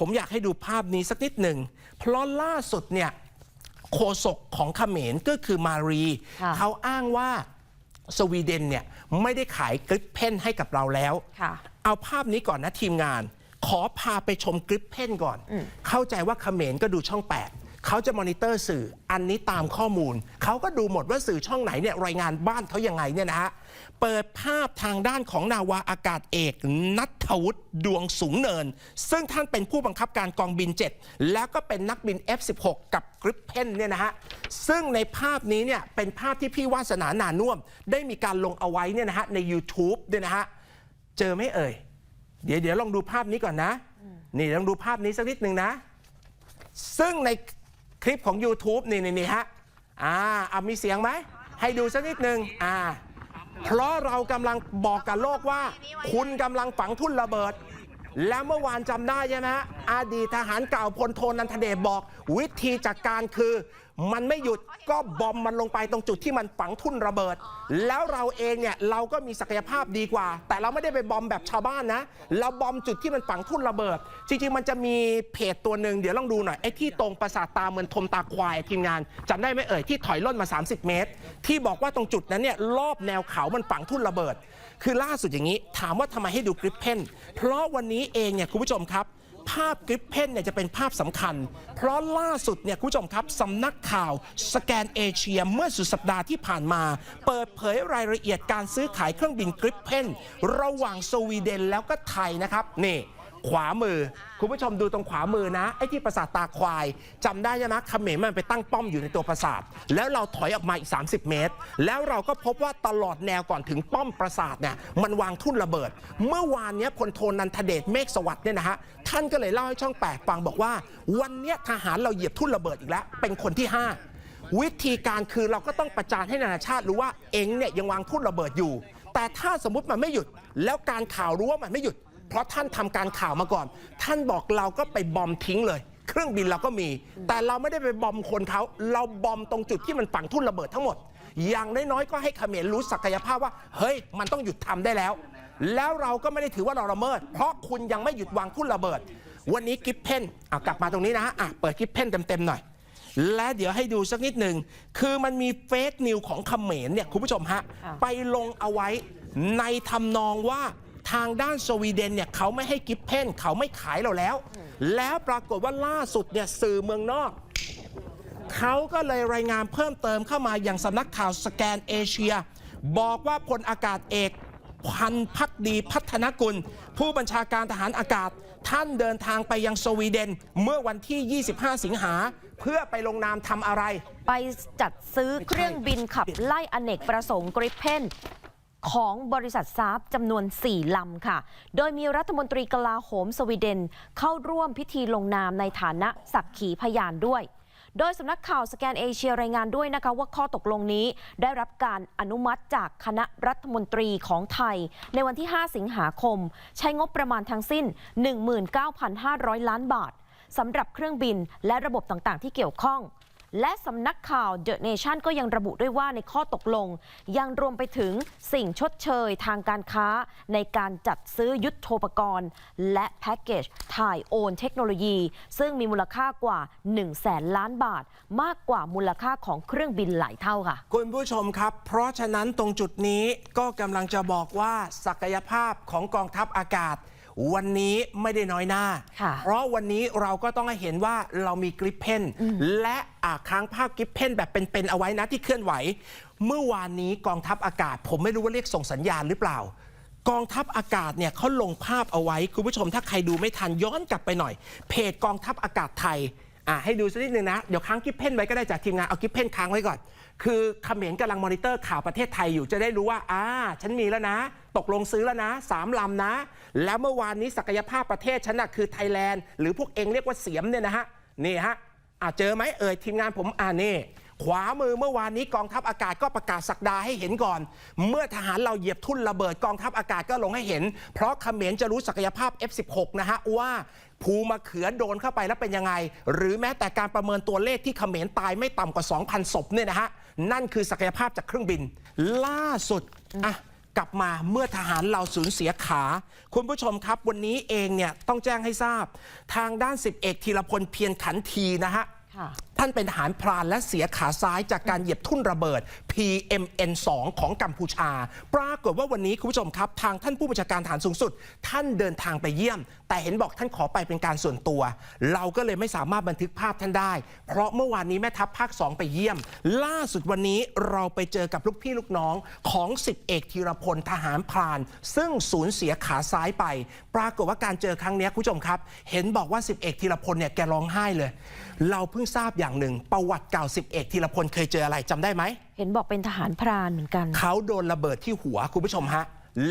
ผมอยากให้ดูภาพนี้สักนิดหนึ่ง เพราะล่าสุดเนี่ยโฆษกของเขมรก็คือมารีค่ะเขาอ้างว่าสวีเดนเนี่ยไม่ได้ขายกริปเพนให้กับเราแล้วค่ะเอาภาพนี้ก่อนนะทีมงาน ขอพาไปชมกริปเพนก่อน เข้าใจว่าเขมรก็ดูช่อง8 เขาจะมอนิเตอร์สื่ออันนี้ตามข้อมูล เขาก็ดูหมดว่าสื่อช่องไหนเนี่ยรายงานบ้านเขายังไงเนี่ยนะฮะเปิดภาพทางด้านของนาวาอากาศเอกนัทวุฒิดวงสูงเนิน ซึ่งท่านเป็นผู้บังคับการกองบิน 7 แล้วก็เป็นนักบิน F16 กับกริปเพนเนี่ยนะฮะซึ่งในภาพนี้เนี่ยเป็นภาพที่พี่วาสนาหนานุ่มได้มีการลงเอาไว้เนี่ยนะฮะใน YouTube ด้วยนะฮะเจอไหมเอ่ย เดี๋ยวเดี๋ยวลองดูภาพนี้ก่อนนะ นี่ลองดูภาพนี้สักนิดหนึ่งนะ ซึ่งใน คลิปของ YouTube นี่นี่นี่ฮะอ่าเอามีเสียงไหม ให้ดูสักนิดหนึ่งอ่าเพราะเรากำลังบอกกับโลกว่า คุณกำลังฝังทุ่นระเบิด แล้วเมื่อวานจำได้ใช่ไหมฮะอดีตทหารเก่าพลโทนันทเดชบอก วิธีจัดการคือ มันไม่หยุดก็บอมมันลงไปตรงจุดที่มันฝังทุ่นระเบิด แล้วเราเองเนี่ยเราก็มีศักยภาพดีกว่า แต่เราไม่ได้ไปบอมแบบชาวบ้านนะ เราบอมจุดที่มันฝังทุ่นระเบิด จริงๆ มันจะมีเพจตัวหนึ่งเดี๋ยวลองดูหน่อยไอ้ที่ตรงประสาทตาเหมือนทมตาควายทีมงานจำได้ไหมเอ่ยที่ถอยล่นมา 30 เมตร ที่บอกว่าตรงจุดนั้นเนี่ยรอบแนวเขามันฝังทุ่นระเบิด คือล่าสุดอย่างนี้ ถามว่าทำไมให้ดูกริปเพนเพราะวันนี้เองเนี่ยคุณผู้ชมครับ ภาพกริปเพนเนี่ยจะเป็นภาพสำคัญ เพราะล่าสุดเนี่ยคุณผู้ชมครับสำนักข่าวสแกนเอเชียเมื่อสุดสัปดาห์ที่ผ่านมา เปิดเผยรายละเอียดการซื้อขายเครื่องบินกริปเพนระหว่างสวีเดนแล้วก็ไทยนะครับนี่ ขวามือ คุณผู้ชมดูตรงขวามือนะ ไอ้ที่ปราสาทตาควายจำได้ใช่ไหมเขมรมันไปตั้งป้อมอยู่ในตัวปราสาท แล้วเราถอยออกมาอีก 30 เมตร แล้วเราก็พบว่าตลอดแนวก่อนถึงป้อมปราสาทเนี่ยมันวางทุ่นระเบิด เมื่อวานเนี้ยพลโทนันทเดชเมฆสวัสดิ์เนี่ยนะฮะท่านก็เลยเล่าให้ช่องแปดฟังบอกว่า วันเนี้ยทหารเราเหยียบทุ่นระเบิดอีกแล้วเป็นคนที่ห้าวิธีการคือเราก็ต้องประจานให้นานาชาติรู้ว่าเองเนี่ยยังวางทุ่นระเบิดอยู่ แต่ถ้าสมมติมันไม่หยุด แล้วการข่าวรู้ว่ามันไม่หยุด เพราะท่านทำการข่าวมาก่อน ท่านบอกเราก็ไปบอมทิ้งเลย เครื่องบินเราก็มี แต่เราไม่ได้ไปบอมคนเขาเราบอมตรงจุดที่มันฝังทุ่นระเบิดทั้งหมด อย่างน้อยๆก็ให้เขมรรู้ศักยภาพว่า เฮ้ย มันต้องหยุดทำได้แล้ว แล้วเราก็ไม่ได้ถือว่าเราละเมิด เพราะคุณยังไม่หยุดวางทุ่นระเบิด วันนี้กิฟเพนอะกลับมาตรงนี้นะฮะอะเปิดกิฟเพนเต็มๆหน่อยและเดี๋ยวให้ดูสักนิดหนึ่ง คือมันมีเฟกนิวของเขมรเนี่ยคุณผู้ชมฮะค่ะไปลงเอาไว้ในทำนองว่า ทางด้านสวีเดนเนี่ยเขาไม่ให้กิฟเพนเขาไม่ขายเราแล้ว แล้วปรากฏว่าล่าสุดเนี่ยสื่อเมืองนอกเขาก็เลยรายงานเพิ่มเติมเข้ามาอย่างสำนักข่าวสแกนเอเชีย บอกว่าพลอากาศเอกพันพักดีพัฒนกุล ผู้บัญชาการทหารอากาศ ท่านเดินทางไปยังสวีเดน เมื่อวันที่ 25 สิงหา เพื่อไปลงนามทำอะไร ไปจัดซื้อเครื่องบินขับไล่อเนกประสงค์กริปเพน ของบริษัทซาบจำนวน 4 ลำค่ะ โดยมีรัฐมนตรีกลาโหมสวีเดน เข้าร่วมพิธีลงนามในฐานะสักขีพยานด้วย โดยสำนักข่าวสแกนเอเชียรายงานด้วยนะคะว่าข้อตกลงนี้ได้รับการอนุมัติจากคณะรัฐมนตรีของไทย ในวันที่ 5 สิงหาคม ใช้งบประมาณทั้งสิ้น 19,500 ล้านบาทสำหรับเครื่องบินและระบบต่างๆ ที่เกี่ยวข้อง และสำนักข่าว The Nation ก็ยังระบุด้วยว่าในข้อตกลง ยังรวมไปถึงสิ่งชดเชยทางการค้า ในการจัดซื้อยุทโธปกรณ์ และแพ็กเกจถ่ายโอนเทคโนโลยี ซึ่งมีมูลค่ากว่า 1 0 0 0 0แสนล้านบาท มากกว่ามูลค่าของเครื่องบินหลายเท่าค่ะ คุณผู้ชมครับ เพราะฉะนั้นตรงจุดนี้ก็กำลังจะบอกว่าศักยภาพของกองทัพอากาศ วันนี้ไม่ได้น้อยหน้าค่ะเพราะวันนี้เราก็ต้องให้เห็นว่าเรามีกริปเพนและอ่าค้างภาพกริปเพนแบบเป็นๆเอาไว้นะที่เคลื่อนไหว เมื่อวานนี้กองทัพอากาศ ผมไม่รู้ว่าเรียกส่งสัญญาณหรือเปล่า กองทัพอากาศเนี่ยเขาลงภาพเอาไว้ คุณผู้ชมถ้าใครดูไม่ทันย้อนกลับไปหน่อย เพจกองทัพอากาศไทยอะให้ดูสักนิดนึงนะ เดี๋ยวค้างกิฟเพนไว้ก็ได้จากทีมงานเอากิฟเพนค้างไว้ก่อน คือเขมรกำลังมอนิเตอร์ข่าวประเทศไทยอยู่จะได้รู้ว่าอ่าฉันมีแล้วนะ ตกลงซื้อแล้วนะสามลำนะ แล้วเมื่อวานนี้ศักยภาพประเทศฉันน่ะคือไทยแลนด์หรือพวกเองเรียกว่าเสียมเนี่ยนะฮะนี่ฮะอ่าเจอไหมเอ่ยทีมงานผมอ่านี่ขวามือเมื่อวานนี้กองทัพอากาศก็ประกาศสักดาให้เห็นก่อน เมื่อทหารเราเหยียบทุ่นระเบิดกองทัพอากาศก็ลงให้เห็น เพราะเขมรจะรู้ศักยภาพ F16 นะฮะว่าภูมะเขือโดนเข้าไปแล้วเป็นยังไง หรือแม้แต่การประเมินตัวเลขที่เขมรตายไม่ต่ำกว่า 2,000 ศพเนี่ยนะฮะ นั่นคือศักยภาพจากเครื่องบิน ล่าสุดอะกลับมาเมื่อทหารเราสูญเสียขา คุณผู้ชมครับ วันนี้เองเนี่ยต้องแจ้งให้ทราบ ทางด้านสิบเอกธีรพลเพียรขันทีนะฮะค่ะท่านเป็นทหารพรานและเสียขาซ้ายจากการเหยียบทุ่นระเบิด PMN2 ของกัมพูชา ปรากฏว่าวันนี้คุณผู้ชมครับ ทางท่านผู้บัญชาการฐานสูงสุด ท่านเดินทางไปเยี่ยม แต่เห็นบอกท่านขอไปเป็นการส่วนตัว เราก็เลยไม่สามารถบันทึกภาพท่านได้ เพราะเมื่อวานนี้แม่ทัพภาค 2 ไปเยี่ยม ล่าสุดวันนี้เราไปเจอกับลูกพี่ลูกน้องของ10เอกธีรพลทหารพราน ซึ่งสูญเสียขาซ้ายไป ปรากฏว่าการเจอครั้งนี้คุณผู้ชมครับ เห็นบอกว่า10เอกธีรพลเนี่ยแกร้องไห้เลย เราเพิ่งทราบอย่างหนึ่งประวัติเก่า10เอกธีรพลเคยเจออะไรจำได้ไหม เห็นบอกเป็นทหารพรานเหมือนกัน เขาโดนระเบิดที่หัวคุณผู้ชมฮะ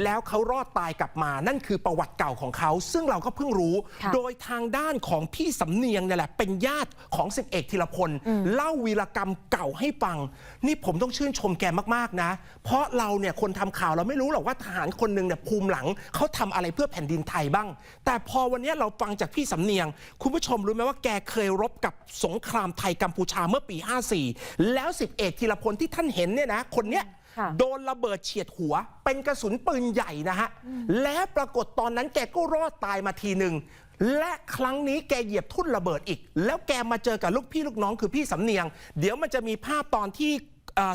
แล้วเขารอดตายกลับมา นั่นคือประวัติเก่าของเขา ซึ่งเราก็เพิ่งรู้ค่ะโดยทางด้านของพี่สำเนียงเนี่ยแหละ เป็นญาติของสิบเอกธีรพล เล่าวีรกรรมเก่าให้ฟัง นี่ผมต้องชื่นชมแกมากๆนะ เพราะเราเนี่ยคนทำข่าวเราไม่รู้หรอกว่าทหารคนหนึ่งเนี่ยภูมิหลังเขาทำอะไรเพื่อแผ่นดินไทยบ้าง แต่พอวันนี้เราฟังจากพี่สำเนียง คุณผู้ชมรู้ไหมว่าแกเคยรบกับสงครามไทยกัมพูชาเมื่อปี 54 แล้วสิบเอกธีรพลที่ท่านเห็นเนี่ยนะคนเนี้ยค่ะ โดนระเบิดเฉียดหัว เป็นกระสุนปืนใหญ่นะฮะ และปรากฏตอนนั้นแกก็รอดตายมาทีหนึ่ง และครั้งนี้แกเหยียบทุ่นระเบิดอีก แล้วแกมาเจอกับลูกพี่ลูกน้องคือพี่สำเนียง เดี๋ยวมันจะมีภาพตอนที่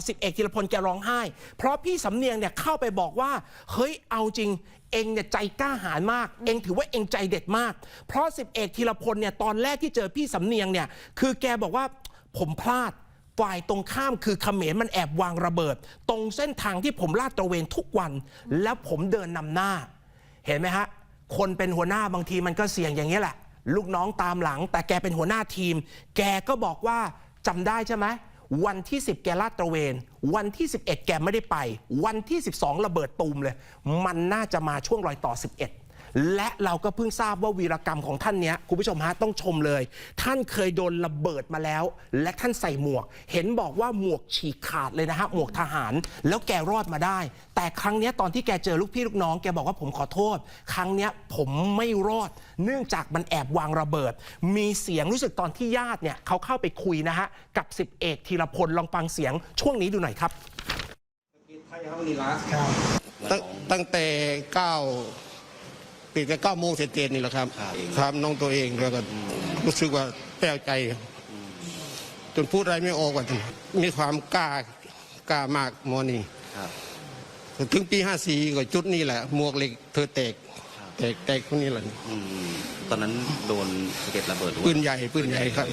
สิบเอกธีรพลแกร้องไห้ เพราะพี่สำเนียงเนี่ยเข้าไปบอกว่า เฮ้ยเอาจริง เองเนี่ยใจกล้าหาญมาก เองถือว่าเองใจเด็ดมาก เพราะสิบเอกธีรพลเนี่ยตอนแรกที่เจอพี่สำเนียงเนี่ยคือแกบอกว่าผมพลาด ฝ่ายตรงข้ามคือเขมรมันแอบวางระเบิด ตรงเส้นทางที่ผมลาดตระเวนทุกวัน แล้วผมเดินนำหน้า เห็นไหมฮะ คนเป็นหัวหน้าบางทีมันก็เสี่ยงอย่างนี้แหละ ลูกน้องตามหลัง แต่แกเป็นหัวหน้าทีม แกก็บอกว่าจำได้ใช่ไหมวันที่ 10 แกลาดตระเวน วันที่ 11 แกไม่ได้ไป วันที่ 12 ระเบิดตูมเลย มันน่าจะมาช่วงรอยต่อ 11 และเราก็เพิ่งทราบว่าวีรกรรมของท่านเนี้ยคุณผู้ชมฮะต้องชมเลย ท่านเคยโดนระเบิดมาแล้ว และท่านใส่หมวก เห็นบอกว่าหมวกฉีกขาดเลยนะฮะหมวกทหาร แล้วแกรอดมาได้ แต่ครั้งเนี้ยตอนที่แกเจอลูกพี่ลูกน้องแกบอกว่าผมขอโทษ ครั้งเนี้ยผมไม่รอด เนื่องจากมันแอบวางระเบิด มีเสียงรู้สึกตอนที่ญาติเนี่ยเขาเข้าไปคุยนะฮะกับสิบเอกธีรพลลองฟังเสียงช่วงนี้ดูหน่อยครับตั้ลาตั้งตั้งแต่ 9 ปิดแต่เก้าโมงเศษเจๆนี่แหละครับครับน้องตัวเองแล้วก็รู้สึกว่าแปลกใจ จนพูดอะไรไม่ออกว่ามีความกล้ากล้ามากโมนี่ถึงปีห้าสี่ก็จุดนี้แหละหมวกเหล็กเธอแตกแตกแตกคนนี้แหละตอนนั้นโดนสะเก็ดระเบิดปืนใหญ่ปืนใหญ่ครับ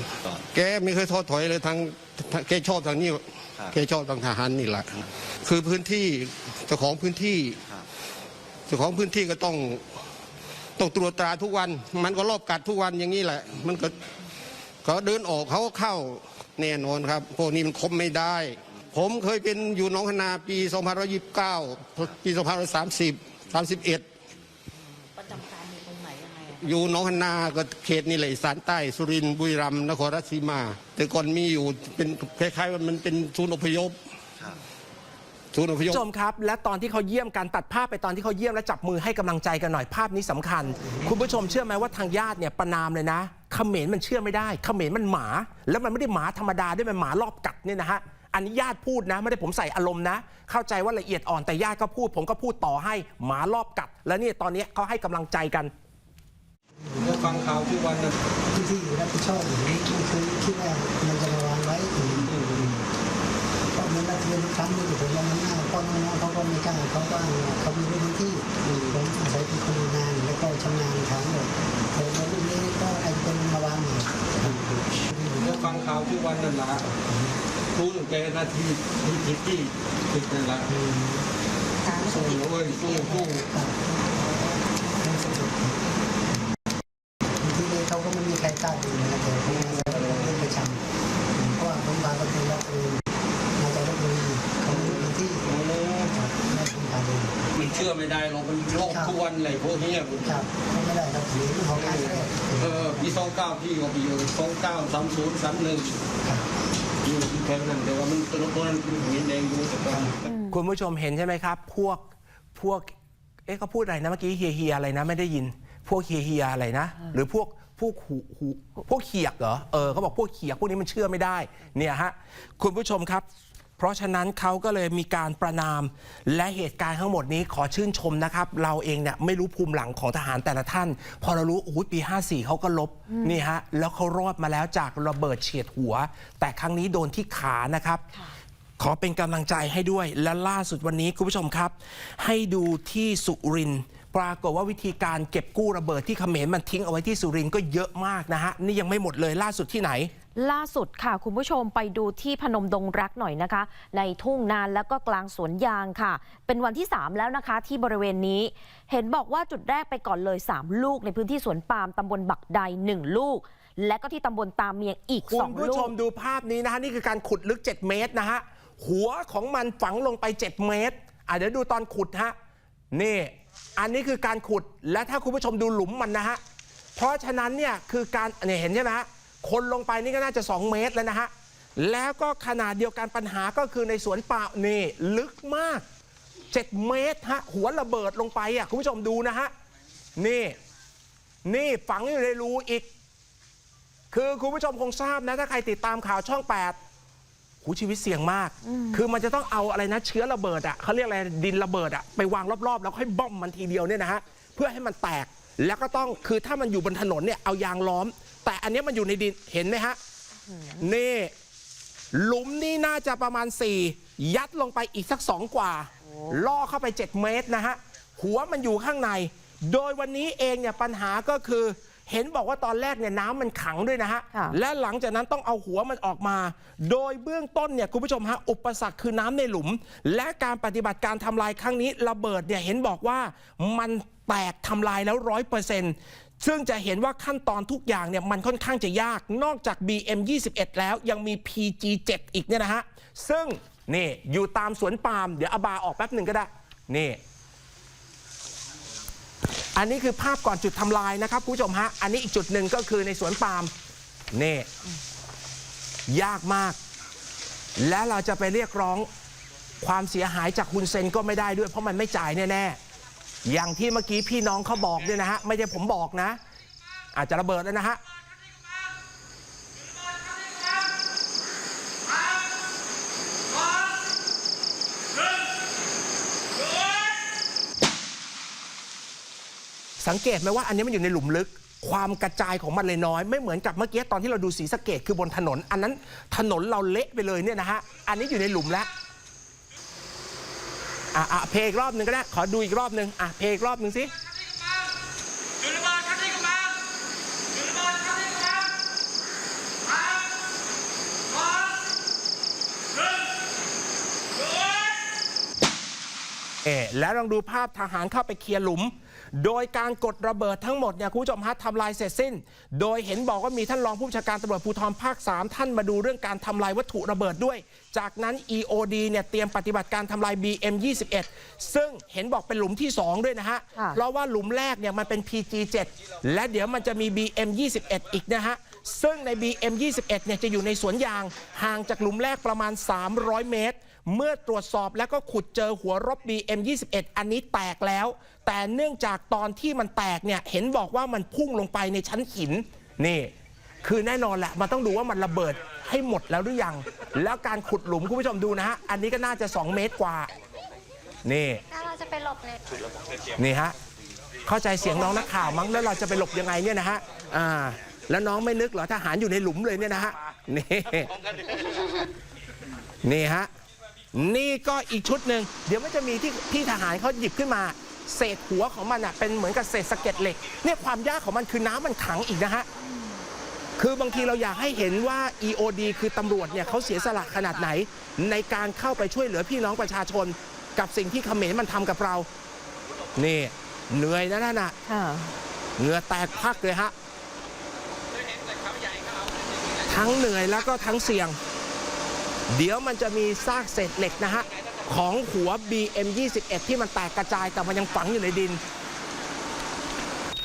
แกไม่เคยท้อถอยเลยทั้งแกชอบทางนี้แกชอบทางทหารนี่แหละคือพื้นที่เจ้าของพื้นที่เจ้าของพื้นที่ก็ต้อง ต้องตรวจตราทุกวัน มันก็รอบกัดทุกวันอย่างนี้แหละ มันก็เขาเดินออกเขาก็เข้าแน่นอนครับ พวกนี้มันคมไม่ได้ ผมเคยเป็นอยู่หนองคนาปี2529 ปี 2530 31 ประจำการอยู่ตรงไหนยังไงอะอยู่หนองคนาก็เขตนี่แหละอีสานใต้สุรินทร์บุรีรัมย์นครราชสีมา แต่ก่อนมีอยู่เป็นคล้ายๆว่ามันเป็นศูนย์อพยพครับ ศูนย์อพยพ ผู้ชมครับและตอนที่เขาเยี่ยมการตัดภาพไปตอนที่เขาเยี่ยมและจับมือให้กำลังใจกันหน่อยภาพนี้สำคัญ คุณผู้ชมเชื่อไหมว่าทางญาติเนี่ยประนามเลยนะเขมรมันเชื่อไม่ได้เขมรมันหมา แล้วมันไม่ได้หมาธรรมดาด้วยมันหมารอบกัดเนี่ยนะฮะอันนี้ญาติพูดนะ ไม่ได้ผมใส่อารมณ์นะ เข้าใจว่าละเอียดอ่อนแต่ญาติก็พูด ผมก็พูดต่อให้หมารอบกัด แล้วนี่ตอนนี้เขาให้กำลังใจกันก็ฟังข่าวทุกวันนะ ที่ที่รับผิดชอบอย่างนี้ไม่เคยคิดว่ามันจะมาวางไว้อืมอืมอืมเพ ราะมันนักเรียนทุกครั้งที่ผมลงมาหน้าพ่อน้องๆเขาก็ไม่กล้าเขาก็เขามีพื้นที่อืมผมอาศัยเป็นคนงานแล้วก็ชำนาญทางหมดผมมารุ่นนี้ก็ไอ้เป็นมาวางใหม่ก็ฟังข่าวทุกวันนั่นแหละรู้ตั้งแต่นาทีที่ที่ที่ติดนั่นแหละทางสู้เว้ยสู้สู้ที่นี่เขาก็ไม่มีใครกล้าดูนะแต่ผมมาแล้วก็เล่นประจำเพราะว่าผมมาก็คือรับเองมาจากลบบุรีเขามีพื้นที่ครับไม่คุ้นตาดู มันเชื่อไม่ได้หรอกมันโลกทุกวันเลยพวกเนี้ย ครับเขาไม่ได้ครับหรือเขาการแรก เออปีสองเก้าพี่ก็ปีสองเก้าสามศูนย์สามหนึ่งครับอยู่แค่นั้นแต่ว่ามันตัวตัวนั้นเป็นเห็นแดงอยู่แต่ว่าคุณผู้ชมเห็นใช่ไหมครับ พวกพวกเอ๊ะเขาพูดอะไรนะเมื่อกี้เฮียเฮียอะไรนะไม่ได้ยิน พวกเฮียเฮียอะไรนะ หรือพวกพวกหูหูพวกเขียกเหรอเออเขาบอกพวกเขียกพวกนี้มันเชื่อไม่ได้เนี่ยฮะคุณผู้ชมครับ เพราะฉะนั้นเขาก็เลยมีการประนาม และเหตุการณ์ทั้งหมดนี้ขอชื่นชมนะครับ เราเองเนี่ยไม่รู้ภูมิหลังของทหารแต่ละท่าน พอเรารู้โอ้ยปี 54 เขาก็ลบนี่ฮะแล้วเขารอดมาแล้วจากระเบิดเฉียดหัว แต่ครั้งนี้โดนที่ขานะครับขอเป็นกำลังใจให้ด้วยและล่าสุดวันนี้คุณผู้ชมครับ ให้ดูที่สุรินปรากฏว่าวิธีการเก็บกู้ระเบิดที่เขมรมันทิ้งเอาไว้ที่สุรินก็เยอะมากนะฮะนี่ยังไม่หมดเลยล่าสุดที่ไหน ล่าสุดค่ะ คุณผู้ชมไปดูที่พนมดงรักหน่อยนะคะ ในทุ่งนานแล้วก็กลางสวนยางค่ะ เป็นวันที่ 3 แล้วนะคะ ที่บริเวณนี้ เห็นบอกว่าจุดแรกไปก่อนเลย 3 ลูกในพื้นที่สวนปาล์มตำบลบักใด 1 ลูก และก็ที่ตำบลตามเมียงอีกคุณ2ผู้ลูชกมดูภาพนี้นะฮะนี่คือการขุดลึก 7 เมตรนะฮะหัวของมันฝังลงไป 7 เมตรอะเดี๋ยวดูตอนขุดฮะนี่ อันนี้คือการขุดและถ้าคุณผู้ชมดูหลุมมันนะฮะเพราะฉะนั้นเนี่ยคือการเนี่ยเห็นใช่ไหมฮะ คนลงไปนี่ก็น่าจะ 2 เมตรแล้วนะฮะ แล้วก็ขนาดเดียวกันปัญหาก็คือในสวนป่านี่ลึกมาก 7 เมตรฮะหัวระเบิดลงไปอะคุณผู้ชมดูนะฮะ นี่ นี่ฝังอยู่ในรูอีก คือคุณผู้ชมคงทราบนะถ้าใครติดตามข่าวช่อง 8หูชีวิตเสี่ยงมาก คือมันจะต้องเอาอะไรนะเชื้อระเบิดอะเขาเรียกอะไรดินระเบิดอะไปวางรอบๆ แล้วค่อยบ้อมมันทีเดียวเนี่ยนะฮะเพื่อให้มันแตกแล้วก็ต้องคือถ้ามันอยู่บนถนนเนี่ยเอายางล้อม แต่อันเนี้ยมันอยู่ในดินเห็นไหมฮะนี่หลุมนี่น่าจะประมาณ 4 ยัดลงไปอีกสัก2กว่า ล่อเข้าไป 7 เมตรนะฮะ หัวมันอยู่ข้างใน โดยวันนี้เองเนี่ยปัญหาก็คือ เห็นบอกว่าตอนแรกเนี่ยน้ำมันขังด้วยนะฮะค่ะและหลังจากนั้นต้องเอาหัวมันออกมา โดยเบื้องต้นเนี่ยคุณผู้ชมฮะ อุปสรรคคือน้ำในหลุม และการปฏิบัติการทำลายครั้งนี้ระเบิดเนี่ยเห็นบอกว่ามันแตกทำลายแล้วร้อยเปอร์เซ็นต์ ซึ่งจะเห็นว่าขั้นตอนทุกอย่างเนี่ยมันค่อนข้างจะยากนอกจาก BM 21 แล้วยังมี PG 7 อีกเนี่ยนะฮะ ซึ่งนี่อยู่ตามสวนปาล์มเดี๋ยวอาบาออกแป๊บหนึ่งก็ได้ นี่ อันนี้คือภาพก่อนจุดทำลายนะครับคุณผู้ชมฮะ อันนี้อีกจุดหนึ่งก็คือในสวนปาล์มนี่ ยากมาก และเราจะไปเรียกร้องความเสียหายจากคุณเซนก็ไม่ได้ด้วยเพราะมันไม่จ่ายแน่ๆ อย่างที่เมื่อกี้พี่น้องเขาบอกเนี่ยนะฮะไม่ใช่ผมบอกนะ อาจจะระเบิดแล้วนะฮะสังเกตไหมว่าอันนี้มันอยู่ในหลุมลึก ความกระจายของมันเลยน้อย ไม่เหมือนกับเมื่อกี้ตอนที่เราดูสีสะเกตคือบนถนน อันนั้นถนนเราเละไปเลยเนี่ยนะฮะอันนี้อยู่ในหลุมแล้ว อะอะเพลงรอบหนึ่งก็ได้ ขอดูอีกรอบหนึ่งอะเพลงรอบหนึ่งสิ เอะแล้วลองดูภาพทหารเข้าไปเคลียร์หลุม โดยการกดระเบิดทั้งหมดเนี่ยคุณผู้ชมฮะทำลายเสร็จสิ้น โดยเห็นบอกว่ามีท่านรองผู้บัญชาการตำรวจภูธรภาค 3 ท่านมาดูเรื่องการทำลายวัตถุระเบิดด้วย จากนั้น EOD เนี่ยเตรียมปฏิบัติการทำลาย BM 21 ซึ่งเห็นบอกเป็นหลุมที่ 2 ด้วยนะฮะค่ะเพราะว่าหลุมแรกเนี่ยมันเป็น PG 7 และเดี๋ยวมันจะมี BM 21 อีกนะฮะซึ่งใน BM 21 เนี่ยจะอยู่ในสวนยางห่างจากหลุมแรกประมาณ 300 เมตร เมื่อตรวจสอบแล้วก็ขุดเจอหัวรบ BM 21 อันนี้แตกแล้ว แต่เนื่องจากตอนที่มันแตกเนี่ยเห็นบอกว่ามันพุ่งลงไปในชั้นหินนี่ คือแน่นอนแหละมันต้องดูว่ามันระเบิดให้หมดแล้วหรือยัง แล้วการขุดหลุมคุณผู้ชมดูนะฮะอันนี้ก็น่าจะ 2 เมตรกว่า นี่ถ้าเราจะไปหลบเลยนี่ฮะเข้าใจเสียงน้องนักข่าวมั้งแล้วเราจะไปหลบยังไงเนี่ยนะฮะอ่าแล้วน้องไม่นึกเหรอทหารอยู่ในหลุมเลยเนี่ยนะฮะนี่นี่ฮะ นี่ก็อีกชุดหนึ่งเดี๋ยวมันจะมีที่ที่ทหารเขาหยิบขึ้นมา เศษหัวของมันอะเป็นเหมือนกับเศษสะเก็ดเหล็กเนี่ยความยากของมันคือน้ำมันขังอีกนะฮะ คือบางทีเราอยากให้เห็นว่า EOD คือตำรวจเนี่ยเขาเสียสละขนาดไหน ในการเข้าไปช่วยเหลือพี่น้องประชาชน กับสิ่งที่เขมรมันทำกับเรา นี่เหนื่อยนะนั่นน่ะค่ะ เหงื่อแตกพักเลยฮะ ทั้งเหนื่อยแล้วก็ทั้งเสี่ยง เดี๋ยวมันจะมีซากเศษเหล็กนะฮะ ของหัว BM 21 ที่มันแตกกระจายแต่มันยังฝังอยู่ในดิน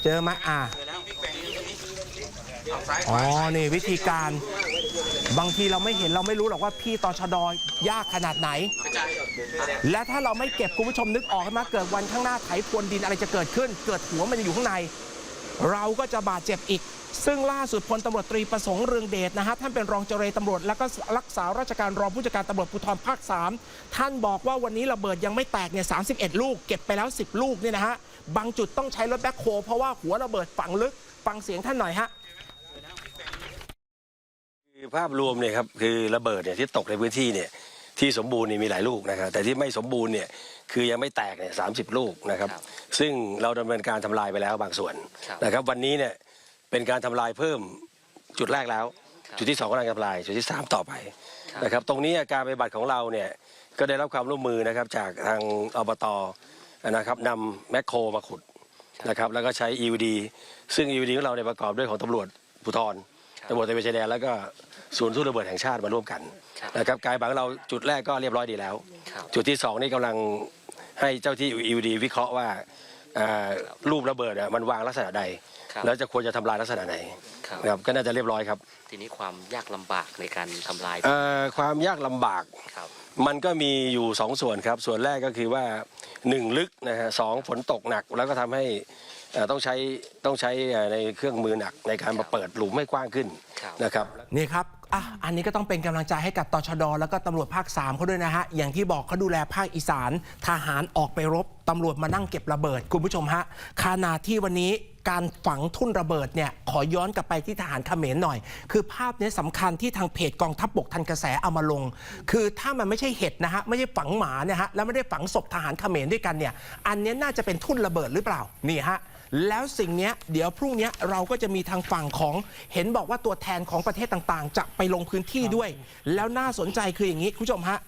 เจอไหมอ่าอ๋อ นี่วิธีการ บางทีเราไม่เห็นเราไม่รู้หรอกว่าพี่ตอชดอยยากขนาดไหน และถ้าเราไม่เก็บคุณผู้ชมนึกออกไหมเกิดวันข้างหน้าไถพรวนดินอะไรจะเกิดขึ้น เกิดหัวมันจะอยู่ข้างใน เราก็จะบาดเจ็บอีก ซึ่งล่าสุดพลตำรวจตรีประสงค์เรืองเดชนะฮะท่านเป็นรองเจรตำรวจ และก็รักษาราชการรองผู้จัดการตำรวจภูธรภาค 3 ท่านบอกว่าวันนี้ระเบิดยังไม่แตกเนี่ย31ลูก เก็บไปแล้ว 10 ลูกเนี่ยนะฮะบางจุดต้องใช้รถแบ็คโฮเพราะว่าหัวระเบิดฝังลึกฟังเสียงท่านหน่อยฮะคือภาพรวมเนี่ยครับคือระเบิดเนี่ยที่ตกในพื้นที่เนี่ยที่สมบูรณ์เนี่ยมีหลายลูกนะครับแต่ที่ไม่สมบูรณ์เนี่ยคือยังไม่แตกเนี่ยสาลูกนะครับครับซึ่งเราดำเนินการทำลายไปแล้วบางส่วนครับนะครับ วันนี้เนี่ย เป็นการทำลายเพิ่มจุดแรกแล้วครับจุดที่สองกำลังทำลาย จุดที่สามต่อไปครับนะครับ ตรงนี้การปฏิบัติของเราเนี่ยก็ได้รับความร่วมมือนะครับจากทางอบตนะครับนำแมคโครมาขุดนะครับ แล้วก็ใช้ EVD ซึ่ง EVD ของเราเนี่ยประกอบด้วยของตำรวจภูธรตำรวจตระเวนชายแดนแล้วก็ศูนย์ทุนระเบิดแห่งชาติมาร่วมกันครับนะครับกายบังเราจุดแรกก็เรียบร้อยดีแล้วครับจุดที่สองนี่กำลังให้เจ้าที่ยูดีวิเคราะห์ว่า อ่ารูประเบิดอะมันวางลักษณะใด ครับ แล้วจะควรจะทำลายลักษณะไหนครับ นะครับก็น่าจะเรียบร้อยครับทีนี้ความยากลำบากในการทำลายเอ่อความยากลำบาก ครับมันก็มีอยู่สองส่วนครับ ส่วนแรกก็คือว่าหนึ่งลึกนะฮะสองฝนตกหนัก แล้วก็ทำให้เอ่อต้องใช้ต้องใช้เอ่อในเครื่องมือหนักในการมาเปิดหลุมให้กว้างขึ้นครับ นะครับ นี่ครับ อะอันนี้ก็ต้องเป็นกำลังใจให้กับตชด แล้วก็ตำรวจภาค 3เขาด้วยนะฮะ อย่างที่บอกเขาดูแลภาคอีสาน ทหารออกไปรบตำรวจมานั่งเก็บระเบิด คุณผู้ชมฮะขณะที่วันนี้การฝังทุ่นระเบิดเนี่ยขอย้อนกลับไปที่ทหารเขมรหน่อย คือภาพนี้สำคัญที่ทางเพจกองทัพบกทันกระแสเอามาลง คือถ้ามันไม่ใช่เห็ดนะฮะไม่ใช่ฝังหมาเนี่ยฮะแล้วไม่ได้ฝังศพทหารเขมรด้วยกันเนี่ยอันนี้น่าจะเป็นทุ่นระเบิดหรือเปล่านี่ฮะ แล้วสิ่งเนี้ยเดี๋ยวพรุ่งเนี้ยเราก็จะมีทางฝั่งของเห็นบอกว่าตัวแทนของประเทศต่างๆ จะไปลงพื้นที่ด้วย แล้วน่าสนใจคืออย่างนี้คุณผู้ชมฮะ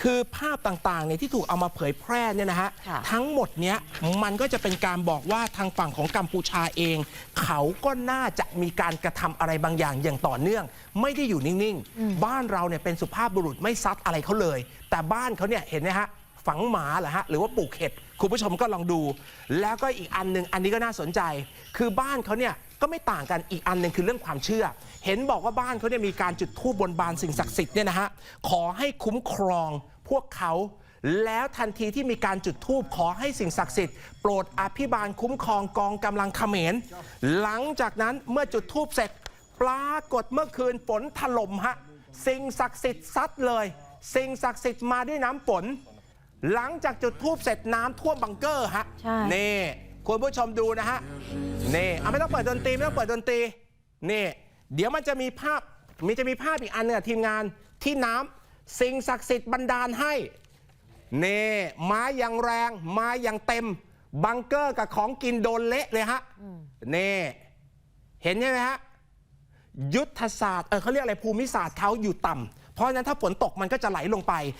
คือภาพต่างๆเนี่ยที่ถูกเอามาเผยแพร่เนี่ยนะฮะค่ะ ทั้งหมดเนี้ยมันก็จะเป็นการบอกว่าทางฝั่งของกัมพูชาเอง เขาก็น่าจะมีการกระทำอะไรบางอย่างอย่างต่อเนื่อง ไม่ได้อยู่นิ่งๆ บ้านเราเนี่ยเป็นสุภาพบุรุษไม่ซัดอะไรเขาเลย แต่บ้านเขาเนี่ยเห็นไหมฮะ ฝังหมาเหรอฮะหรือว่าปลูกเห็ด คุณผู้ชมก็ลองดู แล้วก็อีกอันหนึ่งอันนี้ก็น่าสนใจ คือบ้านเขาเนี่ยก็ไม่ต่างกันอีกอันหนึ่งคือเรื่องความเชื่อ เห็นบอกว่าบ้านเขาเนี่ยมีการจุดธูปบนบานสิ่งศักดิ์สิทธิ์เนี่ยนะฮะขอให้คุ้มครองพวกเขาแล้วทันทีที่มีการจุดธูปขอให้สิ่งศักดิ์สิทธิ์โปรดอภิบาลคุ้มครองกองกำลังเขมร หลังจากนั้นเมื่อจุดธูปเสร็จ ปรากฏเมื่อคืนฝนถล่มฮะสิ่งศักดิ์สิทธิ์ซัดเลย สิ่งศักดิ์สิทธิ์มาด้วยน้ำฝน หลังจากจุดทูบเสร็จน้ำท่วมบังเกอร์ฮะใช่ นี่คุณผู้ชมดูนะฮะนี่เอาไม่ต้องเปิดดนตรีไม่ต้องเปิดดนตรีนี่ เดี๋ยวมันจะมีภาพมีจะมีภาพอีกอันหนึงอะทีมงานที่น้ำสิ่งศักดิ์สิทธิ์บันดาลให้ นี่มาอย่างแรงมาอย่างเต็ม บังเกอร์กับของกินโดนเละเลยฮะนี่เห็นใช่ไหมฮะ ยุทธศาสตร์เออเขาเรียกอะไรภูมิศาสตร์เขาอยู่ต่ำเพราะฉะนั้นถ้าฝนตกมันก็จะไหลลงไป